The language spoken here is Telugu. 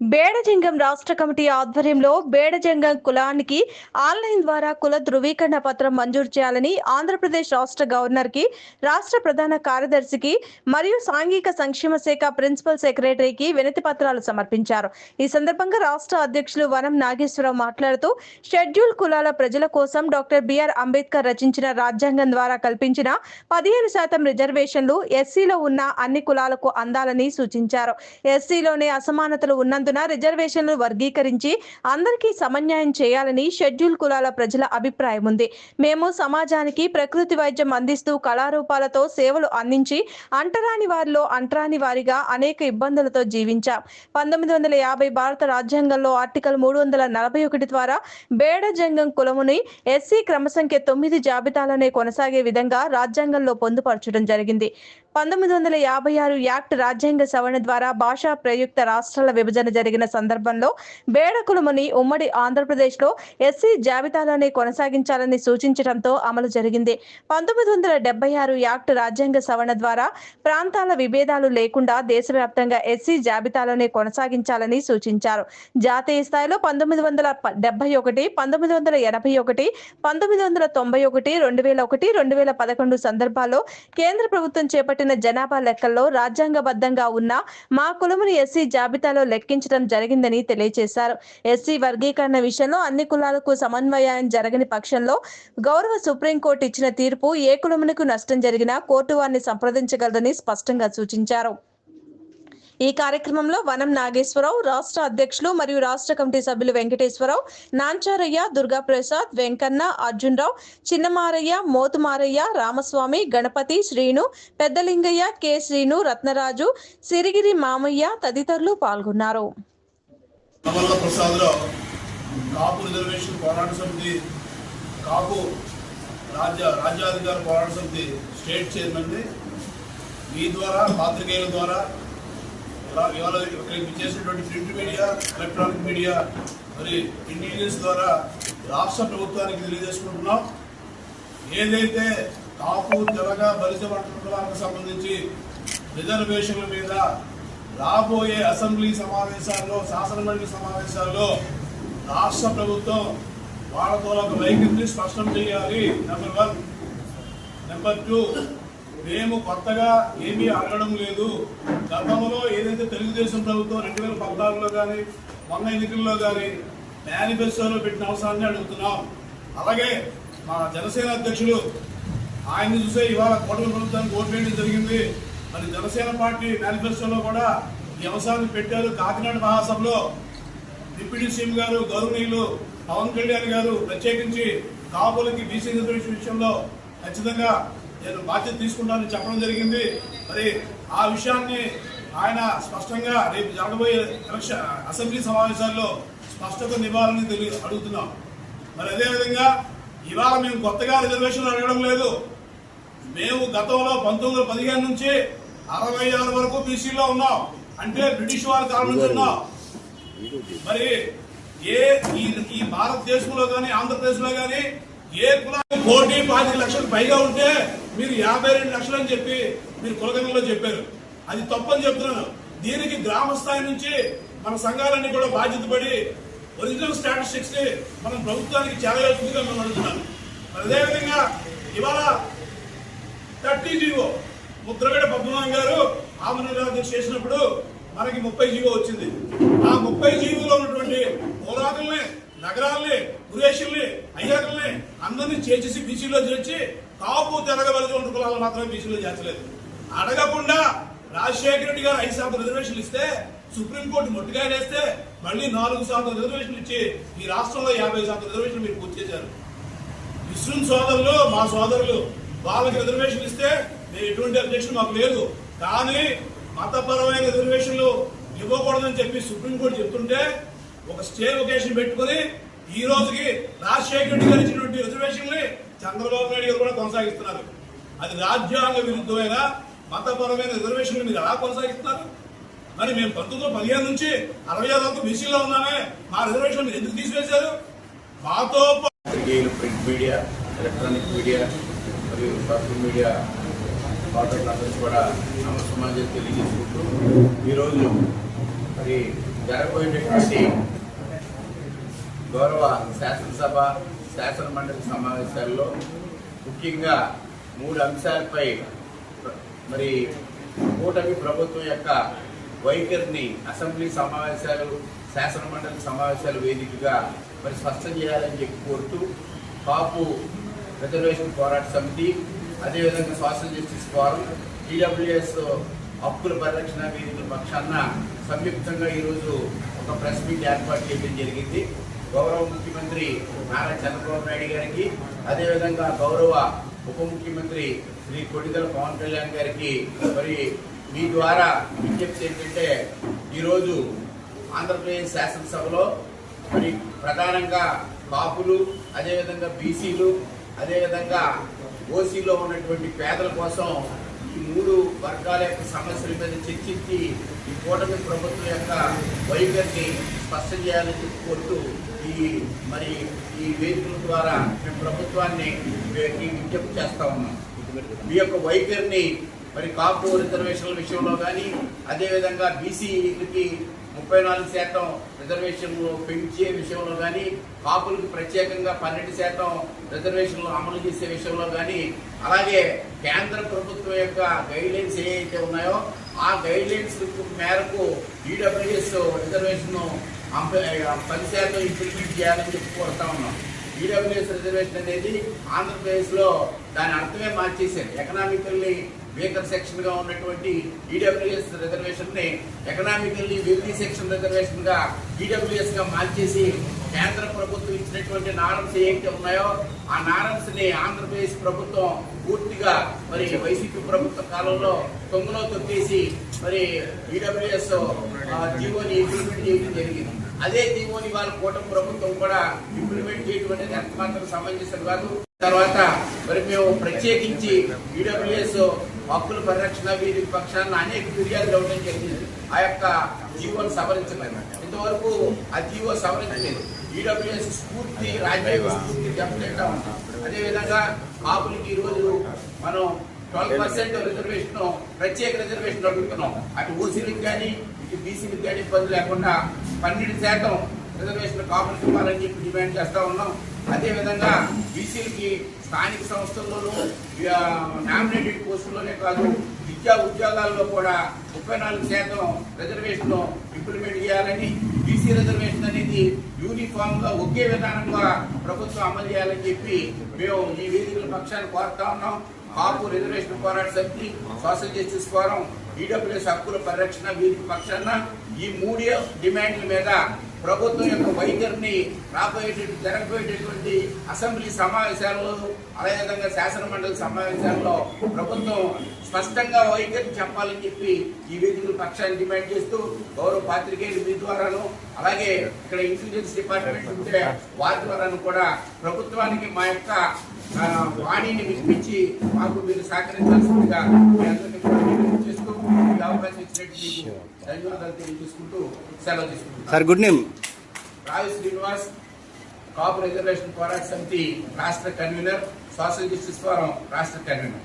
బేడజంగం రాష్ట్ర కమిటీ ఆధ్వర్యంలో బేడజంగం కులానికి ఆన్లైన్ ద్వారా కుల ధృవీకరణ పత్రం మంజూరు చేయాలని ఆంధ్రప్రదేశ్ రాష్ట్ర గవర్నర్కి రాష్ట్ర ప్రధాన కార్యదర్శికి మరియు సాంఘిక సంక్షేమ శాఖ ప్రిన్సిపల్ సెక్రటరీకి వినతి పత్రాలు సమర్పించారు. ఈ సందర్భంగా రాష్ట్ర అధ్యక్షులు వనం నాగేశ్వరరావు మాట్లాడుతూ షెడ్యూల్ కులాల ప్రజల కోసం డాక్టర్ బిఆర్ అంబేద్కర్ రచించిన రాజ్యాంగం ద్వారా కల్పించిన పదిహేను శాతం రిజర్వేషన్లు ఎస్సీలో ఉన్న అన్ని కులాలకు అందాలని సూచించారు. ఎస్సీలోనే అసమానతలు ఉన్నందున రిజర్వేషన్లు వర్గీకరించి అందరికీ సమన్యాయం చేయాలని షెడ్యూల్ కులాల ప్రజల అభిప్రాయం ఉంది. మేము సమాజానికి ప్రకృతి వైద్యం అందిస్తూ కళారూపాలతో సేవలు అందించి అంటరాని వారిలో అంటరాని వారిగా అనేక ఇబ్బందులతో జీవించాం. పంతొమ్మిది వందల యాభై భారత రాజ్యాంగంలో ఆర్టికల్ మూడు వందల నలభై ఒకటి ద్వారా బేడ జంగం కులముని ఎస్సీ క్రమసంఖ్య తొమ్మిది జాబితాలోనే కొనసాగే విధంగా రాజ్యాంగంలో పొందుపరచడం జరిగింది. పంతొమ్మిది వందల యాభై ఆరు యాక్ట్ రాజ్యాంగ సవరణ ద్వారా భాషా ప్రయుక్త రాష్ట్రాల విభజన జరిగిన సందర్భంలో బేడ కులముని ఉమ్మడి ఆంధ్రప్రదేశ్లో ఎస్సీ జాబితాలోనే కొనసాగించాలని సూచించడంతో అమలు జరిగింది. పంతొమ్మిది వందల డెబ్బై ఆరు యాక్ట్ రాజ్యాంగ సవరణ ద్వారా ప్రాంతాల విభేదాలు లేకుండా దేశవ్యాప్తంగా ఎస్సీ జాబితాలోనే కొనసాగించాలని సూచించారు. జాతీయ స్థాయిలో పంతొమ్మిది వందల డెబ్బై ఒకటి పంతొమ్మిది వందల ఎనభై ఒకటి పంతొమ్మిది వందల తొంభై ఒకటి రెండు వేల ఒకటి రెండు వేల పదకొండు సందర్భాల్లో కేంద్ర ప్రభుత్వం చేపట్టిన జనాభా లెక్కల్లో రాజ్యాంగబద్ధంగా ఉన్న మా కులముని ఎస్సీ జాబితాలో లెక్కించడం జరిగిందని తెలియజేశారు. ఎస్సీ వర్గీకరణ విషయంలో అన్ని కులాలకు సమన్వయం జరగని పక్షంలో గౌరవ సుప్రీంకోర్టు ఇచ్చిన తీర్పు ఏ కులమునకు నష్టం జరిగినా కోర్టు వారిని సంప్రదించగలదని స్పష్టంగా సూచించారు. ఈ కార్యక్రమంలో వనం నాగేశ్వరరావు రాష్ట్ర అధ్యక్షులు మరియు రాష్ట్ర కమిటీ సభ్యులు వెంకటేశ్వరరావు నాంచారయ్య దుర్గాప్రసాద్ వెంకన్న అర్జున్రావు చిన్నమారయ్య మోతుమారయ్య రామస్వామి గణపతి శ్రీను పెద్దలింగయ్య కె. శ్రీను రత్నరాజు సిరిగిరి మామయ్య తదితరులు పాల్గొన్నారు. కాపు రిజర్వేషన్ పోరాట సమితి కాపు రాజ్య రాజ్యాధికార పోరాట సమితి స్టేట్ చైర్మన్ని మీ ద్వారా పాత్రికేయుల ద్వారా ఇవాళ ఇక్కడ చేసినటువంటి ప్రింట్ మీడియా ఎలక్ట్రానిక్ మీడియా మరి ఇంటెలిజెన్స్ ద్వారా రాష్ట్ర ప్రభుత్వానికి తెలియజేసుకుంటున్నాం. ఏదైతే కాపు తెలగ బలిజ వంటలకు సంబంధించి రిజర్వేషన్ల మీద రాబోయే అసెంబ్లీ సమావేశాల్లో శాసనమండలి సమావేశాల్లో రాష్ట్ర ప్రభుత్వం వాళ్ళతో ఒక వైఖరిని స్పష్టం చేయాలి. నెంబర్ వన్ నెంబర్ టూ మేము కొత్తగా ఏమీ అడగడం లేదు. గతంలో ఏదైతే తెలుగుదేశం ప్రభుత్వం రెండు వేల పద్నాలుగులో కానీ మొన్న ఎన్నికల్లో కానీ మేనిఫెస్టోలో పెట్టిన అవసరాన్ని అడుగుతున్నాం. అలాగే మా జనసేన అధ్యక్షుడు ఆయన్ని చూసే ఇవాళ కోటల ప్రభుత్వానికి ఓటు వేయడం జరిగింది. మరి జనసేన పార్టీ మేనిఫెస్టోలో కూడా ఈ అంశాన్ని పెట్టారు. కాకినాడ మహాసభలో డిప్యూటీ సీఎం గారు గౌరవనీయులు పవన్ కళ్యాణ్ గారు ప్రత్యేకించి కాపులకి బీసీ రిజర్వేషన్ విషయంలో ఖచ్చితంగా నేను బాధ్యత తీసుకుంటానని చెప్పడం జరిగింది. మరి ఆ విషయాన్ని ఆయన స్పష్టంగా రేపు జరగబోయే ఎలక్షన్ అసెంబ్లీ సమావేశాల్లో స్పష్టత నివారణ తెలియ అడుగుతున్నాం. మరి అదేవిధంగా ఇవాళ మేము కొత్తగా రిజర్వేషన్లు అడగడం లేదు. మేము గతంలో పంతొమ్మిది వందల పదిహేను నుంచి అరవై ఆరు వరకు బీసీలో ఉన్నాం. అంటే బ్రిటిష్ వారి కాలం నుంచి ఉన్నాం. మరి ఏ ఈ భారతదేశంలో కానీ ఆంధ్రప్రదేశ్లో కానీ ఏ కులానికి కోటి పాతిక లక్షలు పైగా ఉంటే మీరు యాభై రెండు లక్షలు అని చెప్పి మీరు కులగంలో చెప్పారు. అది తప్పని చెప్తున్నాను. దీనికి గ్రామ స్థాయి నుంచి మన సంఘాలన్నీ కూడా బాధ్యత పడి ఒరిజినల్ స్టాటిస్టిక్స్ని మనం ప్రభుత్వానికి చేరవలసిందిగా మేము అడుగుతున్నాను. అదేవిధంగా ఇవాళ థర్టీ జీవో ముద్రగడ పద్మనాభం గారు ఆమె ఆమరణ చేసినప్పుడు మనకి ముప్పై జీవో వచ్చింది. ఆ ముప్పై జీవోలో ఉన్నటువంటి పోరాటల్ని నగరాల్ని గురేషుల్ని అయ్యాకల్ని అందరినీ చేసేసి బీసీలో చేర్చి కాపు తెరగవలసి ఉన్న కులాలను మాత్రమే బీసీలో చేర్చలేదు. అడగకుండా రాజశేఖర రెడ్డి గారు ఐదు శాతం రిజర్వేషన్లు ఇస్తే సుప్రీంకోర్టు మొట్టికాయ వేస్తే మళ్ళీ నాలుగు శాతం రిజర్వేషన్లు ఇచ్చి ఈ రాష్ట్రంలో యాభై శాతం రిజర్వేషన్లు మీరు పూర్తి చేశారు. ముస్లిం సోదరులు మా సోదరులు వాళ్ళకి రిజర్వేషన్ ఇస్తే మేము ఎటువంటి అబ్జెక్షన్ మాకు లేదు. కానీ మతపరమైన రిజర్వేషన్లు ఇవ్వకూడదని చెప్పి సుప్రీంకోర్టు చెప్తుంటే ఒక స్టే లొకేషన్ పెట్టుకుని ఈ రోజుకి రాజశేఖర రెడ్డి గారు ఇచ్చినటువంటి రిజర్వేషన్లు చంద్రబాబు నాయుడు గారు కూడా కొనసాగిస్తున్నారు. అది రాజ్యాంగ విరుద్ధమైన మతపరమైన రిజర్వేషన్లు మీరు ఎలా కొనసాగిస్తున్నారు? మరి మేము పంతొమ్మిది పదిహేను నుంచి అరవై ఆరు వరకు బీసీలో ఉన్నామే. మా రిజర్వేషన్ మీరు ఎందుకు తీసివేశారు? మాతో ప్రింట్ మీడియా ఎలక్ట్రానిక్ మీడియా మరియు సోషల్ మీడియా సోదరులందరికీ కూడా నమ సమాజం తెలియజేసుకుంటూ ఈరోజు మరి జరగబోయేటటువంటి గౌరవ శాసనసభ శాసన మండలి సమావేశాల్లో ముఖ్యంగా మూడు అంశాలపై మరి కూటమి ప్రభుత్వం యొక్క వైఖరిని అసెంబ్లీ సమావేశాలు శాసనమండలి సమావేశాలు సమావేశాల వేదికగా మరి స్పష్టం చేయాలని చెప్పి కోరుతూ కాపు రిజర్వేషన్ పోరాట సమితి అదేవిధంగా సోషల్ జస్టిస్ ఫోరం ఈడబ్ల్యూఎస్ హక్కుల పరిరక్షణ వేదికల పక్షాన సంయుక్తంగా ఈరోజు ఒక ప్రెస్ మీట్ ఏర్పాటు చేయడం జరిగింది. గౌరవ ముఖ్యమంత్రి నారా చంద్రబాబు నాయుడు గారికి అదేవిధంగా గౌరవ ఉప ముఖ్యమంత్రి శ్రీ కొడిదల పవన్ కళ్యాణ్ గారికి మరి మీ ద్వారా విజ్ఞప్తి ఏంటంటే ఈరోజు ఆంధ్రప్రదేశ్ శాసనసభలో మరి ప్రధానంగా కాపులు అదేవిధంగా బీసీలు అదేవిధంగా ఓసీలో ఉన్నటువంటి పేదల కోసం ఈ మూడు వర్గాల యొక్క సమస్యల మీద చర్చించి ఈ కూటమి ప్రభుత్వం యొక్క వైఖరిని స్పష్టం చేయాలని చెప్పి కోరుతూ ఈ మరి ఈ వేదికల ద్వారా మేము ప్రభుత్వాన్ని విజ్ఞప్తి చేస్తా ఉన్నాం. మీ యొక్క వైఖరిని మరి కాపు రిజర్వేషన్ల విషయంలో కానీ అదేవిధంగా బీసీకి ముప్పై నాలుగు శాతం రిజర్వేషన్లు పెంచే విషయంలో కానీ కాపులకు ప్రత్యేకంగా పన్నెండు శాతం రిజర్వేషన్లు అమలు చేసే విషయంలో కానీ అలాగే కేంద్ర ప్రభుత్వం యొక్క గైడ్లైన్స్ ఏవైతే ఉన్నాయో ఆ గైడ్లైన్స్ మేరకు ఈడబ్ల్యూఎస్ రిజర్వేషన్ పది శాతం ఇంప్లిమెంట్ చేయాలని చెప్పి కోరుతా ఉన్నాం. ఈడబ్ల్యూఎస్ రిజర్వేషన్ అనేది ఆంధ్రప్రదేశ్లో దాని అర్థమే మార్చేశారు. ఎకనామికల్లీ వీకర్ సెక్షన్గా ఉన్నటువంటి ఈడబ్ల్యూఎస్ రిజర్వేషన్ని ఎకనామికల్లీ వెల్తీ సెక్షన్ రిజర్వేషన్గా ఈడబ్ల్యూఎస్గా మార్చేసి కేంద్ర ప్రభుత్వం ఇచ్చినటువంటి నారమ్స్ ఏవైతే ఉన్నాయో ఆ నారమ్స్ని ఆంధ్రప్రదేశ్ ప్రభుత్వం పూర్తిగా మరి వైసీపీ ప్రభుత్వ కాలంలో తొంగలో తొక్కేసి మరి ఈడబ్ల్యూఎస్ జీవోని ఇంప్లిమెంట్ చేయడం జరిగింది. అదే దీవోని వాళ్ళ కూటమి ప్రభుత్వం కూడా ఇంప్లిమెంట్ చేయడం అనేది ఎంత మాత్రం సమంజసం కాదు. తర్వాత మరి మేము ప్రత్యేకించి ఈడబ్ల్యూఎస్ హక్కుల పరిరక్షణ వీరి పక్షాన అనేక ఫిర్యాదులు ఇవ్వడం జరిగింది. ఆ యొక్క జీవోను సవరించలేదు. ఇంతవరకు ఆ జీవో సవరించలేదు. ఈడబ్ల్యూఎస్ స్ఫూర్తి రాజ్యాంగ స్ఫూర్తి దెబ్బతింటా ఉంటాం అదేవిధంగా కాపులకి ఈరోజు మనం ట్వెల్వ్ పర్సెంట్ రిజర్వేషన్ ప్రత్యేక రిజర్వేషన్ అడుగుతున్నాం. అటు ఓసీలకు కానీ ఇటు బీసీలకు కానీ ఇబ్బంది లేకుండా పన్నెండు శాతం రిజర్వేషన్ కాపులకు ఇవ్వాలని చెప్పి డిమాండ్ చేస్తూ ఉన్నాం. అదేవిధంగా బీసీలకి స్థానిక సంస్థల్లోనూ నామినేటెడ్ పోస్టుల్లోనే కాదు విద్యా ఉద్యోగాల్లో కూడా ముప్పై నాలుగు శాతం రిజర్వేషన్ ఇంప్లిమెంట్ చేయాలని బీసీ రిజర్వేషన్ అనేది యూనిఫామ్గా ఒకే విధానంగా ప్రభుత్వం అమలు చేయాలని చెప్పి మేము ఈ వేదికల పక్షాన్ని కోరుతా ఉన్నాం. కాపు రిజర్వేషన్ పోరాట సమితి సోషల్ జస్టిస్ ఫోరం ఈడబ్ల్యూఎస్ హక్కుల పరిరక్షణ వీరికి పక్షాన ఈ మూడు డిమాండ్ల మీద ప్రభుత్వం యొక్క వైఖరిని రాబోయేటటువంటి జరగబోయేటటువంటి అసెంబ్లీ సమావేశాల్లో అదేవిధంగా శాసన మండలి సమావేశాల్లో ప్రభుత్వం స్పష్టంగా వైఖరి చెప్పాలని చెప్పి ఈ వేదికల పక్షాన్ని డిమాండ్ చేస్తూ గౌరవ పాత్రికేయులు మీ ద్వారాను అలాగే ఇక్కడ ఇంటెలిజెన్స్ డిపార్ట్మెంట్ ఉంటే వారి ద్వారాను కూడా ప్రభుత్వానికి మా యొక్క వాణిని వినిపించి మాకు మీరు సహకరించాల్సిందిగా మీ అందరినీ కూడా విజ్ఞప్తి చేస్తూ ఈ అవకాశం ఇచ్చినట్టు మీకు ధన్యవాదాలు తెలియజేసుకుంటూ సెలవు తీసుకుంటున్నాను. Sir good name. Ravi Srinivas Kapu reservation పోరాట సమితి రాష్ట్ర కన్వీనర్ సోషల్ జస్టిస్ ఫోరం రాష్ట్ర కన్వీనర్.